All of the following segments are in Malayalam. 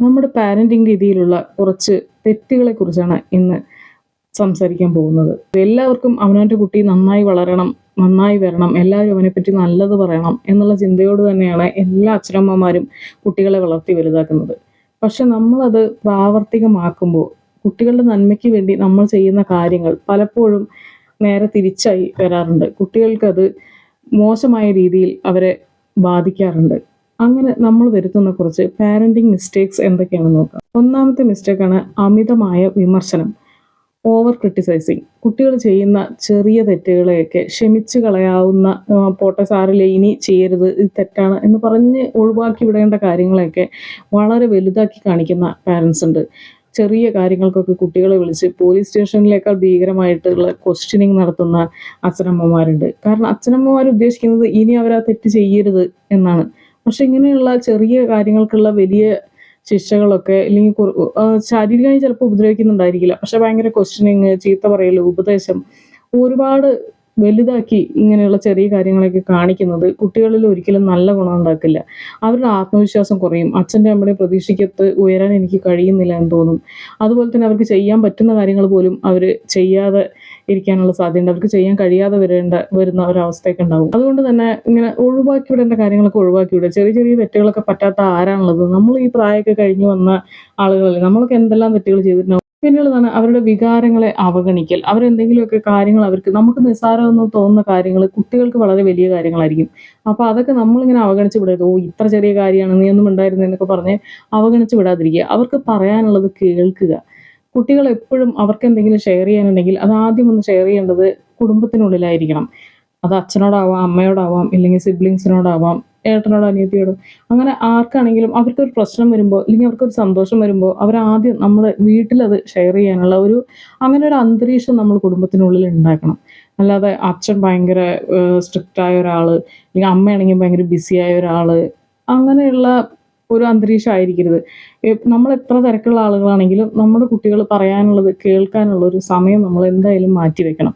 നമ്മുടെ പാരന്റിങ് രീതിയിലുള്ള കുറച്ച് തെറ്റുകളെ കുറിച്ചാണ് ഇന്ന് സംസാരിക്കാൻ പോകുന്നത്. എല്ലാവർക്കും അവനവന്റെ കുട്ടി നന്നായി വളരണം നന്നായി വരണം എല്ലാവരും അവനെപ്പറ്റി നല്ലത് പറയണം എന്നുള്ള ചിന്തയോട് തന്നെയാണ് എല്ലാ അച്ഛനമ്മമാരും കുട്ടികളെ വളർത്തി വലുതാക്കുന്നത്. പക്ഷെ നമ്മളത് പ്രാവർത്തികമാക്കുമ്പോൾ കുട്ടികളുടെ നന്മയ്ക്ക് വേണ്ടി നമ്മൾ ചെയ്യുന്ന കാര്യങ്ങൾ പലപ്പോഴും നേരെ തിരിച്ചായി വരാറുണ്ട്. കുട്ടികൾക്കത് മോശമായ രീതിയിൽ അവരെ ബാധിക്കാറുണ്ട്. അങ്ങനെ നമ്മൾ വരുത്തുന്ന കുറച്ച് പാരന്റിങ് മിസ്റ്റേക്സ് എന്തൊക്കെയാണെന്ന് നോക്കാം. ഒന്നാമത്തെ മിസ്റ്റേക്കാണ് അമിതമായ വിമർശനം ഓവർ ക്രിട്ടിസൈസിങ് കുട്ടികൾ ചെയ്യുന്ന ചെറിയ തെറ്റുകളെയൊക്കെ ക്ഷമിച്ച് കളയാവുന്ന പോട്ടെ സാറിലെ ഇനി ചെയ്യരുത് ഇത് തെറ്റാണ് എന്ന് പറഞ്ഞ് ഒഴിവാക്കി വിടേണ്ട കാര്യങ്ങളെയൊക്കെ വളരെ വലുതാക്കി കാണിക്കുന്ന പാരൻസ് ഉണ്ട്. ചെറിയ കാര്യങ്ങൾക്കൊക്കെ കുട്ടികളെ വിളിച്ച് പോലീസ് സ്റ്റേഷനിലേക്കാൾ ഭീകരമായിട്ടുള്ള ക്വസ്റ്റ്യനിങ് നടത്തുന്ന അച്ഛനമ്മമാരുണ്ട്. കാരണം അച്ഛനമ്മമാർ ഉദ്ദേശിക്കുന്നത് ഇനി അവരാ തെറ്റ് ചെയ്യരുത് എന്നാണ്. പക്ഷെ ഇങ്ങനെയുള്ള ചെറിയ കാര്യങ്ങൾക്കുള്ള വലിയ ശിക്ഷകളൊക്കെ അല്ലെങ്കിൽ ശാരീരികമായി ചിലപ്പോൾ ഉപദ്രവിക്കുന്നുണ്ടായിരിക്കില്ല. പക്ഷെ ഭയങ്കര ക്വസ്റ്റ്യനിങ് ചീത്ത പറയൽ ഉപദേശം ഒരുപാട് വലുതാക്കി ഇങ്ങനെയുള്ള ചെറിയ കാര്യങ്ങളൊക്കെ കാണിക്കുന്നത് കുട്ടികളിൽ ഒരിക്കലും നല്ല ഗുണം ഉണ്ടാക്കില്ല. അവരുടെ ആത്മവിശ്വാസം കുറയും. അച്ഛന്റെ അമ്മയുടെ പ്രതീക്ഷയ്ക്കത്ത് ഉയരാൻ എനിക്ക് കഴിയുന്നില്ല എന്ന് തോന്നും. അതുപോലെ തന്നെ അവർക്ക് ചെയ്യാൻ പറ്റുന്ന കാര്യങ്ങൾ പോലും അവർ ചെയ്യാതെ ഇരിക്കാനുള്ള സാധ്യതയുണ്ട്. അവർക്ക് ചെയ്യാൻ കഴിയാതെ വരേണ്ട വരുന്ന ഒരവസ്ഥയൊക്കെ ഉണ്ടാവും. അതുകൊണ്ട് തന്നെ ഇങ്ങനെ ഒഴിവാക്കി വിടേണ്ട കാര്യങ്ങളൊക്കെ ഒഴിവാക്കി വിടുക. ചെറിയ ചെറിയ തെറ്റുകളൊക്കെ പറ്റാത്ത ആരാണുള്ളത്? നമ്മൾ ഈ പ്രായമൊക്കെ കഴിഞ്ഞു വന്ന ആളുകളല്ലേ? നമ്മളൊക്കെ എന്തെല്ലാം തെറ്റുകൾ ചെയ്തിട്ടുണ്ടാവും? പിന്നെയുള്ളതാണ് അവരുടെ വികാരങ്ങളെ അവഗണിക്കൽ. അവരെന്തെങ്കിലുമൊക്കെ കാര്യങ്ങൾ അവർക്ക് നമുക്ക് നിസ്സാരമെന്ന് തോന്നുന്ന കാര്യങ്ങൾ കുട്ടികൾക്ക് വളരെ വലിയ കാര്യങ്ങളായിരിക്കും. അപ്പോൾ അതൊക്കെ നമ്മളിങ്ങനെ അവഗണിച്ച് വിടരുത്. ഓ ഇത്ര ചെറിയ കാര്യമാണ് നീ ഒന്നും ഉണ്ടായിരുന്നു എന്നൊക്കെ പറഞ്ഞ് അവഗണിച്ച് വിടാതിരിക്കുക. അവർക്ക് പറയാനുള്ളത് കേൾക്കുക. കുട്ടികൾ എപ്പോഴും അവർക്ക് എന്തെങ്കിലും ഷെയർ ചെയ്യാനുണ്ടെങ്കിൽ അത് ആദ്യം ഒന്ന് ഷെയർ ചെയ്യേണ്ടത് കുടുംബത്തിനുള്ളിലായിരിക്കണം. അത് അച്ഛനോടാവാം അമ്മയോടാവാം ഇല്ലെങ്കിൽ സിബ്ലിങ്സിനോടാവാം ഏട്ടനോടോ അനിയത്തിയോടോ. അങ്ങനെ ആർക്കാണെങ്കിലും അവർക്കൊരു പ്രശ്നം വരുമ്പോൾ അല്ലെങ്കിൽ അവർക്കൊരു സന്തോഷം വരുമ്പോൾ അവർ അവരാദ്യം നമ്മുടെ വീട്ടിലത് ഷെയർ ചെയ്യാനുള്ള ഒരു അങ്ങനെ ഒരു അന്തരീക്ഷം നമ്മൾ കുടുംബത്തിനുള്ളിൽ ഉണ്ടാക്കണം. അല്ലാതെ അച്ഛൻ ഭയങ്കര സ്ട്രിക്റ്റ് ആയ ഒരാൾ അല്ലെങ്കിൽ അമ്മയാണെങ്കിൽ ഭയങ്കര ബിസി ആയ ഒരാൾ അങ്ങനെയുള്ള ഒരു അന്തരീക്ഷം ആയിരിക്കരുത് നമ്മൾ എത്ര തിരക്കുള്ള ആളുകളാണെങ്കിലും നമ്മുടെ കുട്ടികൾ പറയാനുള്ളത് കേൾക്കാനുള്ള ഒരു സമയം നമ്മൾ എന്തായാലും മാറ്റി വെക്കണം.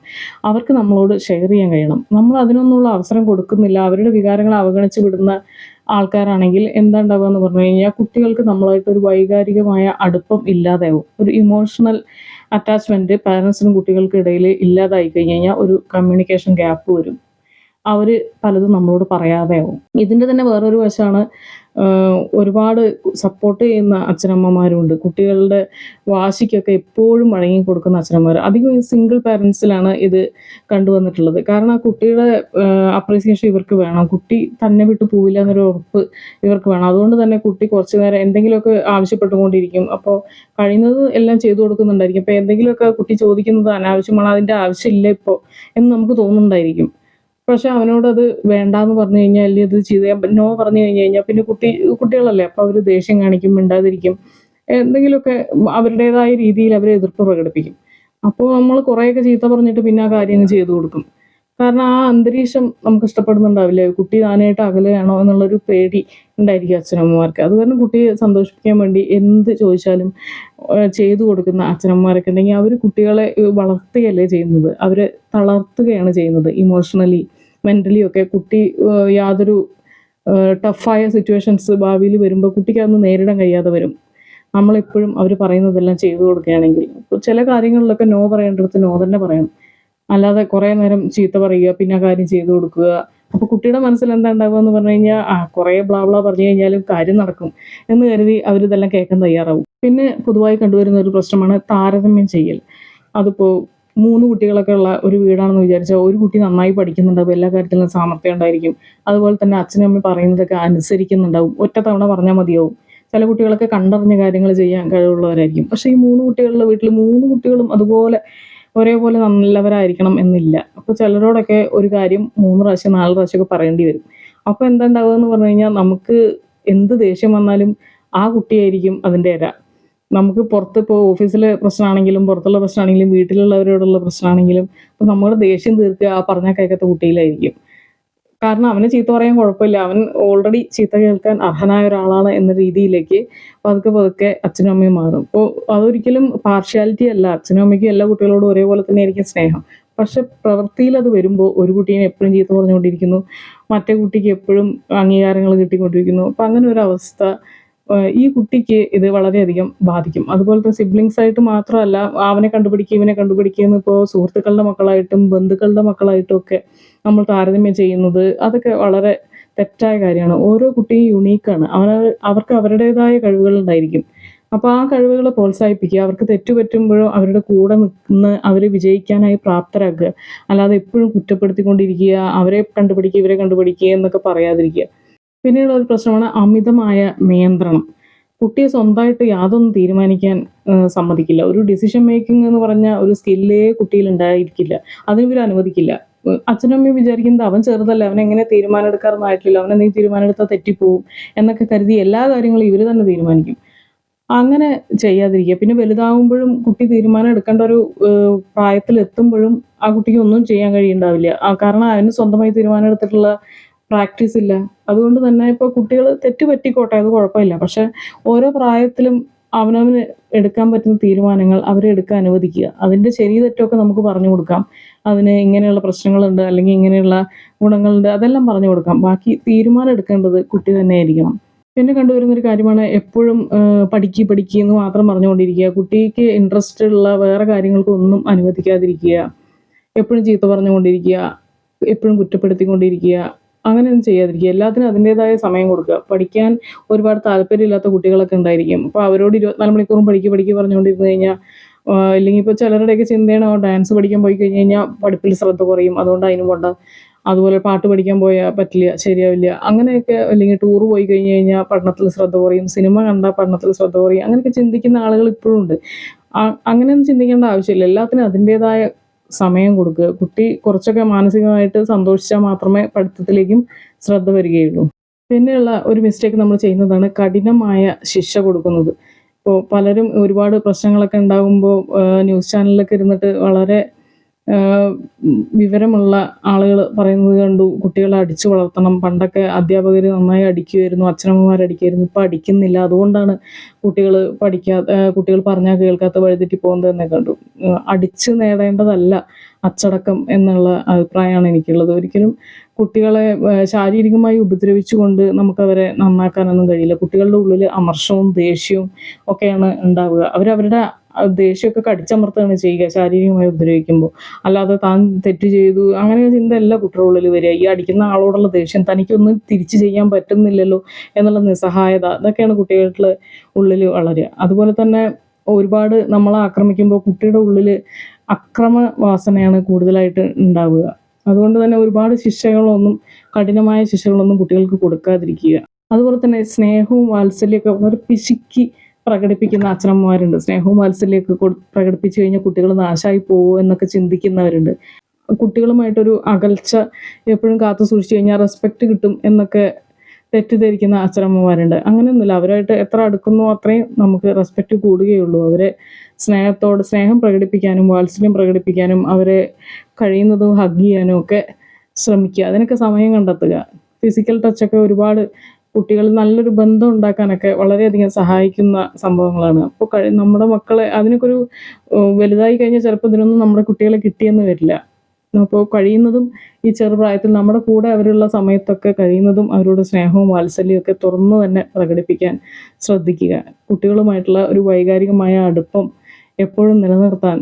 അവർക്ക് നമ്മളോട് ഷെയർ ചെയ്യാൻ കഴിയണം. നമ്മൾ അതിനൊന്നുള്ള അവസരം കൊടുക്കുന്നില്ല. അവരുടെ വികാരങ്ങൾ അവഗണിച്ച് വിടുന്ന ആൾക്കാരാണെങ്കിൽ എന്താ ഉണ്ടാവുക എന്ന് പറഞ്ഞു കഴിഞ്ഞാൽ കുട്ടികൾക്ക് നമ്മളായിട്ട് ഒരു വൈകാരികമായ അടുപ്പം ഇല്ലാതാവും. ഒരു ഇമോഷണൽ അറ്റാച്ച്മെന്റ് പാരൻസിനും കുട്ടികൾക്കിടയിൽ ഇല്ലാതായി കഴിഞ്ഞ് കഴിഞ്ഞാൽ ഒരു കമ്മ്യൂണിക്കേഷൻ ഗ്യാപ്പ് വരും. അവർ പലതും നമ്മളോട് പറയാതെ ആവും. ഇതിന്റെ തന്നെ വേറൊരു വശമാണ് ഒരുപാട് സപ്പോർട്ട് ചെയ്യുന്ന അച്ഛനമ്മമാരുണ്ട്. കുട്ടികളുടെ വാശിക്കൊക്കെ എപ്പോഴും വഴങ്ങി കൊടുക്കുന്ന അച്ഛനമ്മമാർ അധികം സിംഗിൾ പാരൻസിലാണ് ഇത് കണ്ടുവന്നിട്ടുള്ളത്. കാരണം ആ കുട്ടിയുടെ അപ്രീസിയേഷൻ ഇവർക്ക് വേണം. കുട്ടി തന്നെ വിട്ടു പോവില്ല എന്നൊരു ഉറപ്പ് ഇവർക്ക് വേണം. അതുകൊണ്ട് തന്നെ കുട്ടി കുറച്ച് നേരം എന്തെങ്കിലുമൊക്കെ ആവശ്യപ്പെട്ടുകൊണ്ടിരിക്കും. അപ്പോൾ കഴിയുന്നത് എല്ലാം ചെയ്തു കൊടുക്കുന്നുണ്ടായിരിക്കും. അപ്പോൾ എന്തെങ്കിലുമൊക്കെ കുട്ടി ചോദിക്കുന്നത് അനാവശ്യമാണ് അതിന്റെ ആവശ്യമില്ല ഇപ്പോൾ എന്ന് നമുക്ക് തോന്നുന്നുണ്ടായിരിക്കും. പക്ഷെ അവനോട് അത് വേണ്ടാന്ന് പറഞ്ഞു കഴിഞ്ഞാൽ അല്ലെങ്കിൽ ഇത് ചെയ്ത്? നോ പറഞ്ഞു കഴിഞ്ഞു കഴിഞ്ഞാൽ പിന്നെ കുട്ടി കുട്ടികളല്ലേ അപ്പോൾ അവർ ദേഷ്യം കാണിക്കും മിണ്ടാതിരിക്കും. എന്തെങ്കിലുമൊക്കെ അവരുടേതായ രീതിയിൽ അവരെ എതിർപ്പ് പ്രകടിപ്പിക്കും. അപ്പോൾ നമ്മൾ കുറേയൊക്കെ ചീത്ത പറഞ്ഞിട്ട് പിന്നെ ആ കാര്യങ്ങൾ ചെയ്തു കൊടുക്കും. കാരണം ആ അന്തരീക്ഷം നമുക്ക് ഇഷ്ടപ്പെടുന്നുണ്ടാവില്ല? കുട്ടി താനായിട്ട് അകലെയാണോ എന്നുള്ളൊരു പേടി ഉണ്ടായിരിക്കും അച്ഛനമ്മമാർക്ക്. അത് കാരണം കുട്ടിയെ സന്തോഷിപ്പിക്കാൻ വേണ്ടി എന്ത് ചോദിച്ചാലും ചെയ്തു കൊടുക്കുന്ന അച്ഛനമ്മമാരൊക്കെ ഉണ്ടെങ്കിൽ അവർ കുട്ടികളെ വളർത്തുകയല്ലേ ചെയ്യുന്നത്. അവരെ തളർത്തുകയാണ് ചെയ്യുന്നത് ഇമോഷണലി മെന്റലി ഒക്കെ. കുട്ടി യാതൊരു ടഫായ സിറ്റുവേഷൻസ് ഭാവിയിൽ വരുമ്പോൾ കുട്ടിക്ക് അതൊന്ന് നേരിടാൻ കഴിയാതെ വരും. നമ്മളെപ്പോഴും അവർ പറയുന്നതെല്ലാം ചെയ്തു കൊടുക്കുകയാണെങ്കിൽ. ചില കാര്യങ്ങളിലൊക്കെ നോ പറയേണ്ടടുത്ത് നോ തന്നെ പറയണം. അല്ലാതെ കുറേ നേരം ചീത്ത പറയുക പിന്നെ കാര്യം ചെയ്തു കൊടുക്കുക. അപ്പോൾ കുട്ടിയുടെ മനസ്സിൽ എന്താ ഉണ്ടാവുക എന്ന് പറഞ്ഞു കഴിഞ്ഞാൽ ആ കുറേ ബ്ലാ ബ്ലാ പറഞ്ഞു കഴിഞ്ഞാലും കാര്യം നടക്കും എന്ന് കരുതി അവരിതെല്ലാം കേൾക്കാൻ തയ്യാറാവും. പിന്നെ പൊതുവായി കണ്ടുവരുന്ന ഒരു പ്രശ്നമാണ് താരതമ്യം ചെയ്യൽ. അതിപ്പോൾ മൂന്ന് കുട്ടികളൊക്കെ ഉള്ള ഒരു വീടാണെന്ന് വിചാരിച്ചാൽ ഒരു കുട്ടി നന്നായി പഠിക്കുന്നുണ്ടാവും എല്ലാ കാര്യത്തിലും സാമർത്ഥ്യം ഉണ്ടായിരിക്കും. അതുപോലെ തന്നെ അച്ഛനും അമ്മയും പറയുന്നതൊക്കെ അനുസരിക്കുന്നുണ്ടാവും ഒറ്റ തവണ പറഞ്ഞാൽ മതിയാവും. ചില കുട്ടികളൊക്കെ കണ്ടറിഞ്ഞ കാര്യങ്ങൾ ചെയ്യാൻ കഴിവുള്ളവരായിരിക്കും. പക്ഷേ ഈ മൂന്ന് കുട്ടികളുടെ വീട്ടിൽ മൂന്ന് കുട്ടികളും അതുപോലെ ഒരേപോലെ നല്ലവരായിരിക്കണം എന്നില്ല. അപ്പോൾ ചിലരോടൊക്കെ ഒരു കാര്യം മൂന്ന് പ്രാവശ്യം നാല് പ്രാവശ്യമൊക്കെ പറയേണ്ടി വരും. അപ്പോൾ എന്താണ്ടാവുക എന്ന് പറഞ്ഞു കഴിഞ്ഞാൽ നമുക്ക് എന്ത് ദേഷ്യം വന്നാലും ആ കുട്ടിയായിരിക്കും അതിന്റെ ഇര. നമുക്ക് പുറത്ത് ഇപ്പോൾ ഓഫീസിലെ പ്രശ്നമാണെങ്കിലും പുറത്തുള്ള പ്രശ്നമാണെങ്കിലും വീട്ടിലുള്ളവരോടുള്ള പ്രശ്നമാണെങ്കിലും അപ്പോൾ നമ്മുടെ ദേഷ്യം തീർക്കുക ആ പറഞ്ഞാൽ കേൾക്കാത്ത കുട്ടിയിലായിരിക്കും. കാരണം അവന് ചീത്ത പറയാൻ കുഴപ്പമില്ല. അവൻ ഓൾറെഡി ചീത്ത കേൾക്കാൻ അർഹനായ ഒരാളാണ് എന്ന രീതിയിലേക്ക് പതുക്കെ പതുക്കെ അച്ഛനും അമ്മയും മാറും. അപ്പോൾ അതൊരിക്കലും പാർഷ്യാലിറ്റി അല്ല. അച്ഛനും അമ്മയ്ക്കും എല്ലാ കുട്ടികളോടും ഒരേപോലെ തന്നെ ആയിരിക്കും സ്നേഹം. പക്ഷെ പ്രവൃത്തിയിൽ അത് വരുമ്പോൾ ഒരു കുട്ടീനെ എപ്പോഴും ചീത്ത പറഞ്ഞുകൊണ്ടിരിക്കുന്നു. മറ്റേ കുട്ടിക്ക് എപ്പോഴും അംഗീകാരങ്ങൾ കിട്ടിക്കൊണ്ടിരിക്കുന്നു. അപ്പം അങ്ങനെ ഒരു അവസ്ഥ ഈ കുട്ടിക്ക് ഇത് വളരെയധികം ബാധിക്കും. അതുപോലെ തന്നെ സിബ്ലിങ്സ് ആയിട്ട് മാത്രമല്ല അവനെ കണ്ടുപിടിക്കുക ഇവനെ കണ്ടുപിടിക്കുക ഇപ്പോൾ സുഹൃത്തുക്കളുടെ മക്കളായിട്ടും ബന്ധുക്കളുടെ മക്കളായിട്ടും ഒക്കെ നമ്മൾ താരതമ്യം ചെയ്യുന്നത് അതൊക്കെ വളരെ തെറ്റായ കാര്യമാണ്. ഓരോ കുട്ടിയും യുണീക്കാണ് അവർ അവർക്ക് അവരുടേതായ കഴിവുകൾ ഉണ്ടായിരിക്കും. അപ്പോൾ ആ കഴിവുകളെ പ്രോത്സാഹിപ്പിക്കുക അവർക്ക് തെറ്റുപറ്റുമ്പോഴും അവരുടെ കൂടെ നിന്ന് അവരെ വിജയിക്കാനായി പ്രാപ്തരാക്കുക. അല്ലാതെ എപ്പോഴും കുറ്റപ്പെടുത്തിക്കൊണ്ടിരിക്കുക അവരെ കണ്ടുപിടിക്കുക ഇവരെ കണ്ടുപിടിക്കുക എന്നൊക്കെ പറയാതിരിക്കുക. പിന്നീട് ഒരു പ്രശ്നമാണ് അമിതമായ നിയന്ത്രണം. കുട്ടിയെ സ്വന്തമായിട്ട് യാതൊന്നും തീരുമാനിക്കാൻ സമ്മതിക്കില്ല. ഒരു ഡിസിഷൻ മേക്കിംഗ് എന്ന് പറഞ്ഞ ഒരു സ്കില്ലേ കുട്ടിയിൽ ഉണ്ടായിരിക്കില്ല. അതിന് ഇവർ അനുവദിക്കില്ല. അച്ഛനമ്മയും വിചാരിക്കുന്നത് അവൻ ചെറുതല്ല അവൻ എങ്ങനെ തീരുമാനം എടുക്കാറൊന്നായിട്ടില്ല അവൻ എന്തെങ്കിലും തീരുമാനം എടുത്താൽ തെറ്റിപ്പോവും എന്നൊക്കെ കരുതി എല്ലാ കാര്യങ്ങളും ഇവർ തന്നെ തീരുമാനിക്കും. അങ്ങനെ ചെയ്യാതിരിക്കുക. പിന്നെ വലുതാവുമ്പോഴും കുട്ടി തീരുമാനം എടുക്കേണ്ട ഒരു പ്രായത്തിൽ പ്രായത്തിലെത്തുമ്പോഴും ആ കുട്ടിക്ക് ഒന്നും ചെയ്യാൻ കഴിയുണ്ടാവില്ല കാരണം അവന് സ്വന്തമായി തീരുമാനം എടുത്തിട്ടുള്ള പ്രാക്ടീസ് ഇല്ല. അതുകൊണ്ട് തന്നെ ഇപ്പോൾ കുട്ടികൾ തെറ്റ് പറ്റിക്കോട്ടെ അത് കുഴപ്പമില്ല. പക്ഷെ ഓരോ പ്രായത്തിലും അവനവന് എടുക്കാൻ പറ്റുന്ന തീരുമാനങ്ങൾ അവരെ എടുക്കാൻ അനുവദിക്കുക. അതിന്റെ ശരി തെറ്റൊക്കെ നമുക്ക് പറഞ്ഞു കൊടുക്കാം. അതിന് ഇങ്ങനെയുള്ള പ്രശ്നങ്ങളുണ്ട് അല്ലെങ്കിൽ ഇങ്ങനെയുള്ള ഗുണങ്ങളുണ്ട് അതെല്ലാം പറഞ്ഞു കൊടുക്കാം. ബാക്കി തീരുമാനം എടുക്കേണ്ടത് കുട്ടി തന്നെ ആയിരിക്കണം. പിന്നെ കണ്ടുവരുന്നൊരു കാര്യമാണ് എപ്പോഴും പഠിക്കുക പഠിക്കുക എന്ന് മാത്രം പറഞ്ഞുകൊണ്ടിരിക്കുക. കുട്ടിക്ക് ഇൻട്രസ്റ്റ് ഉള്ള വേറെ കാര്യങ്ങൾക്കൊന്നും അനുവദിക്കാതിരിക്കുക. എപ്പോഴും ചീത്ത പറഞ്ഞുകൊണ്ടിരിക്കുക. എപ്പോഴും കുറ്റപ്പെടുത്തിക്കൊണ്ടിരിക്കുക. അങ്ങനെയൊന്നും ചെയ്യാതിരിക്കുക. എല്ലാത്തിനും അതിന്റെതായ സമയം കൊടുക്കുക. പഠിക്കാൻ ഒരുപാട് താല്പര്യമില്ലാത്ത കുട്ടികളൊക്കെ ഉണ്ടായിരിക്കും. അപ്പോൾ അവരോട് ഇരുപത്തിനാല് മണിക്കൂറും പഠിക്കുക പഠിക്കുക പറഞ്ഞുകൊണ്ടിരുന്ന് കഴിഞ്ഞാൽ ഇല്ലെങ്കിൽ ഇപ്പോൾ ചിലരുടെയൊക്കെ ചിന്തയാണ് ഡാൻസ് പഠിക്കാൻ പോയി കഴിഞ്ഞ് കഴിഞ്ഞാൽ പഠിപ്പിൽ ശ്രദ്ധ കുറയും. അതുകൊണ്ട് അതിനും കൊണ്ട. അതുപോലെ പാട്ട് പഠിക്കാൻ പോയാൽ പറ്റില്ല ശരിയാവില്ല. അങ്ങനെയൊക്കെ അല്ലെങ്കിൽ ടൂർ പോയി കഴിഞ്ഞ് കഴിഞ്ഞാൽ പഠനത്തിൽ ശ്രദ്ധ കുറയും. സിനിമ കണ്ടാൽ പഠനത്തിൽ ശ്രദ്ധ കുറയും. അങ്ങനെയൊക്കെ ചിന്തിക്കുന്ന ആളുകൾ ഇപ്പോഴും ഉണ്ട്. അങ്ങനെയൊന്നും ചിന്തിക്കേണ്ട ആവശ്യമില്ല. എല്ലാത്തിനും അതിന്റെതായ സമയം കൊടുക്കുക. കുട്ടി കുറച്ചൊക്കെ മാനസികമായിട്ട് സന്തോഷിച്ചാൽ മാത്രമേ പഠിത്തത്തിലേക്കും ശ്രദ്ധ വരികയുള്ളൂ. പിന്നെയുള്ള ഒരു മിസ്റ്റേക്ക് നമ്മൾ ചെയ്യുന്നതാണ് കഠിനമായ ശിക്ഷ കൊടുക്കുന്നത്. ഇപ്പോൾ പലരും ഒരുപാട് പ്രശ്നങ്ങളൊക്കെ ഉണ്ടാകുമ്പോൾ ന്യൂസ് ചാനലിലൊക്കെ ഇരുന്നിട്ട് വളരെ വിവരമുള്ള ആളുകൾ പറയുന്നത് കണ്ടു. കുട്ടികളെ അടിച്ചു വളർത്തണം. പണ്ടൊക്കെ അധ്യാപകർ നന്നായി അടിക്കുമായിരുന്നു അച്ഛനമ്മമാർ അടിക്കുമായിരുന്നു ഇപ്പം അടിക്കുന്നില്ല. അതുകൊണ്ടാണ് കുട്ടികൾ പഠിക്കാത്ത കുട്ടികൾ പറഞ്ഞാൽ കേൾക്കാത്ത വഴിതെറ്റി പോകുന്നത് തന്നെ കണ്ടു അടിച്ചു നേടേണ്ടതല്ല അച്ചടക്കം എന്നുള്ള അഭിപ്രായമാണ് എനിക്കുള്ളത്. ഒരിക്കലും കുട്ടികളെ ശാരീരികമായി ഉപദ്രവിച്ചുകൊണ്ട് നമുക്കവരെ നന്നാക്കാനൊന്നും കഴിയില്ല. കുട്ടികളുടെ ഉള്ളിൽ അമർഷവും ദേഷ്യവും ഒക്കെയാണ് ഉണ്ടാവുക. അവരവരുടെ ദേഷ്യമൊക്കെ കടിച്ചമർത്തുകയാണ് ചെയ്യുക ശാരീരികമായി ഉപദ്രവിക്കുമ്പോൾ. അല്ലാതെ താൻ തെറ്റ് ചെയ്തു അങ്ങനെ ചിന്ത എല്ലാ കുട്ടിയുടെ ഉള്ളിൽ വരിക. ഈ അടിക്കുന്ന ആളോടുള്ള ദേഷ്യം തനിക്കൊന്നും തിരിച്ചു ചെയ്യാൻ പറ്റുന്നില്ലല്ലോ എന്നുള്ള നിസ്സഹായത അതൊക്കെയാണ് കുട്ടികളുടെ ഉള്ളിൽ വളരുക. അതുപോലെ തന്നെ ഒരുപാട് നമ്മളെ ആക്രമിക്കുമ്പോൾ കുട്ടിയുടെ ഉള്ളിൽ അക്രമ വാസനയാണ് കൂടുതലായിട്ട് ഉണ്ടാവുക. അതുകൊണ്ട് തന്നെ ഒരുപാട് ശിക്ഷകളൊന്നും കഠിനമായ ശിക്ഷകളൊന്നും കുട്ടികൾക്ക് കൊടുക്കാതിരിക്കുക. അതുപോലെ തന്നെ സ്നേഹവും വാത്സല്യമൊക്കെ വളരെ പിശുക്കി പ്രകടിപ്പിക്കുന്ന അച്ഛനമ്മമാരുണ്ട്. സ്നേഹവും വാത്സല്യമൊക്കെ കൊടു പ്രകടിപ്പിച്ചു കഴിഞ്ഞാൽ കുട്ടികൾ നാശമായി പോകുമോ എന്നൊക്കെ ചിന്തിക്കുന്നവരുണ്ട്. കുട്ടികളുമായിട്ടൊരു അകൽച്ച എപ്പോഴും കാത്തു സൂക്ഷിച്ചു കഴിഞ്ഞാൽ റെസ്പെക്റ്റ് കിട്ടും എന്നൊക്കെ തെറ്റിദ്ധരിക്കുന്ന അച്ഛനമ്മമാരുണ്ട്. അങ്ങനെയൊന്നുമില്ല. അവരായിട്ട് എത്ര അടുക്കുന്നു അത്രയും നമുക്ക് റെസ്പെക്റ്റ് കൂടുകയുള്ളൂ. അവരെ സ്നേഹത്തോട് സ്നേഹം പ്രകടിപ്പിക്കാനും വാത്സല്യം പ്രകടിപ്പിക്കാനും അവരെ കഴിയുന്നതും ഹഗ് ചെയ്യാനും ഒക്കെ ശ്രമിക്കുക. അതിനൊക്കെ സമയം കണ്ടെത്തുക. ഫിസിക്കൽ ടച്ചൊക്കെ ഒരുപാട് കുട്ടികൾ നല്ലൊരു ബന്ധം ഉണ്ടാക്കാനൊക്കെ വളരെയധികം സഹായിക്കുന്ന സംഭവങ്ങളാണ്. അപ്പോൾ കഴി നമ്മുടെ മക്കളെ അതിനൊക്കെ ഒരു വലുതായി കഴിഞ്ഞാൽ ചിലപ്പോൾ ഇതിനൊന്നും നമ്മുടെ കുട്ടികളെ കിട്ടിയെന്ന് വരില്ല. അപ്പോൾ കഴിയുന്നതും ഈ ചെറുപ്രായത്തിൽ നമ്മുടെ കൂടെ അവരുള്ള സമയത്തൊക്കെ കഴിയുന്നതും അവരോട് സ്നേഹവും വാത്സല്യവും ഒക്കെ തുറന്നു തന്നെ പ്രകടിപ്പിക്കാൻ ശ്രദ്ധിക്കുക. കുട്ടികളുമായിട്ടുള്ള ഒരു വൈകാരികമായ അടുപ്പം എപ്പോഴും നിലനിർത്താൻ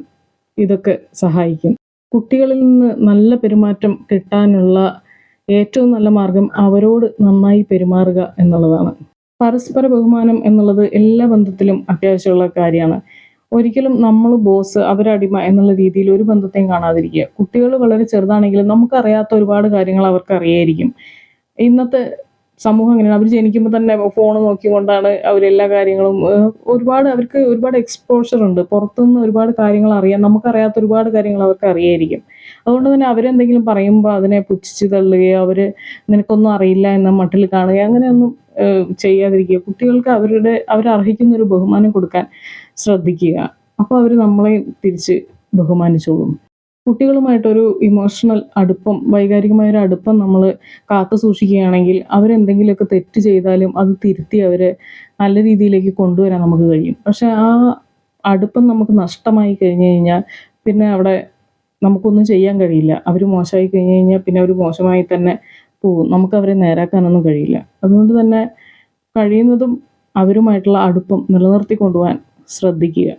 ഇതൊക്കെ സഹായിക്കും. കുട്ടികളിൽ നിന്ന് നല്ല പെരുമാറ്റം കിട്ടാനുള്ള ഏറ്റവും നല്ല മാർഗം അവരോട് നന്നായി പെരുമാറുക എന്നുള്ളതാണ്. പരസ്പര ബഹുമാനം എന്നുള്ളത് എല്ലാ ബന്ധത്തിലും അത്യാവശ്യമുള്ള കാര്യമാണ്. ഒരിക്കലും നമ്മൾ ബോസ് അവരടിമ എന്നുള്ള രീതിയിൽ ഒരു ബന്ധത്തെയും കാണാതിരിക്കുക. കുട്ടികൾ വളരെ ചെറുതാണെങ്കിലും നമുക്കറിയാത്ത ഒരുപാട് കാര്യങ്ങൾ അവർക്ക് അറിയായിരിക്കും. ഇന്നത്തെ സമൂഹം അങ്ങനെയാണ് അവർ ജനിക്കുമ്പോൾ തന്നെ ഫോൺ നോക്കിക്കൊണ്ടാണ് അവരെല്ലാ കാര്യങ്ങളും ഒരുപാട് അവർക്ക് ഒരുപാട് എക്സ്പോഷർ ഉണ്ട്. പുറത്തുനിന്ന് ഒരുപാട് കാര്യങ്ങൾ അറിയാം. നമുക്കറിയാത്ത ഒരുപാട് കാര്യങ്ങൾ അവർക്ക് അറിയായിരിക്കും. അതുകൊണ്ട് തന്നെ അവരെന്തെങ്കിലും പറയുമ്പോൾ അതിനെ പുച്ഛിച്ച് തള്ളുകയോ അവർ നിനക്കൊന്നും അറിയില്ല എന്ന മട്ടിൽ കാണുകയോ അങ്ങനെയൊന്നും ചെയ്യാതിരിക്കുക. കുട്ടികൾക്ക് അവരുടെ അവരർഹിക്കുന്ന ഒരു ബഹുമാനം കൊടുക്കാൻ ശ്രദ്ധിക്കുക. അപ്പോൾ അവർ നമ്മളെ തിരിച്ച് ബഹുമാനിച്ചോളും. കുട്ടികളുമായിട്ടൊരു ഇമോഷണൽ അടുപ്പം വൈകാരികമായ ഒരു അടുപ്പം നമ്മൾ കാത്തു സൂക്ഷിക്കുകയാണെങ്കിൽ അവരെന്തെങ്കിലുമൊക്കെ തെറ്റ് ചെയ്താലും അത് തിരുത്തി അവരെ നല്ല രീതിയിലേക്ക് കൊണ്ടുവരാൻ നമുക്ക് കഴിയും. പക്ഷെ ആ അടുപ്പം നമുക്ക് നഷ്ടമായി കഴിഞ്ഞു കഴിഞ്ഞാൽ പിന്നെ അവിടെ നമുക്കൊന്നും ചെയ്യാൻ കഴിയില്ല. അവർ മോശമായി കഴിഞ്ഞു കഴിഞ്ഞാൽ പിന്നെ അവർ മോശമായി തന്നെ പോകും. നമുക്കവരെ നേരാക്കാനൊന്നും കഴിയില്ല. അതുകൊണ്ട് തന്നെ കഴിയുന്നതും അവരുമായിട്ടുള്ള അടുപ്പം നിലനിർത്തി കൊണ്ടുപോകാൻ ശ്രദ്ധിക്കുക.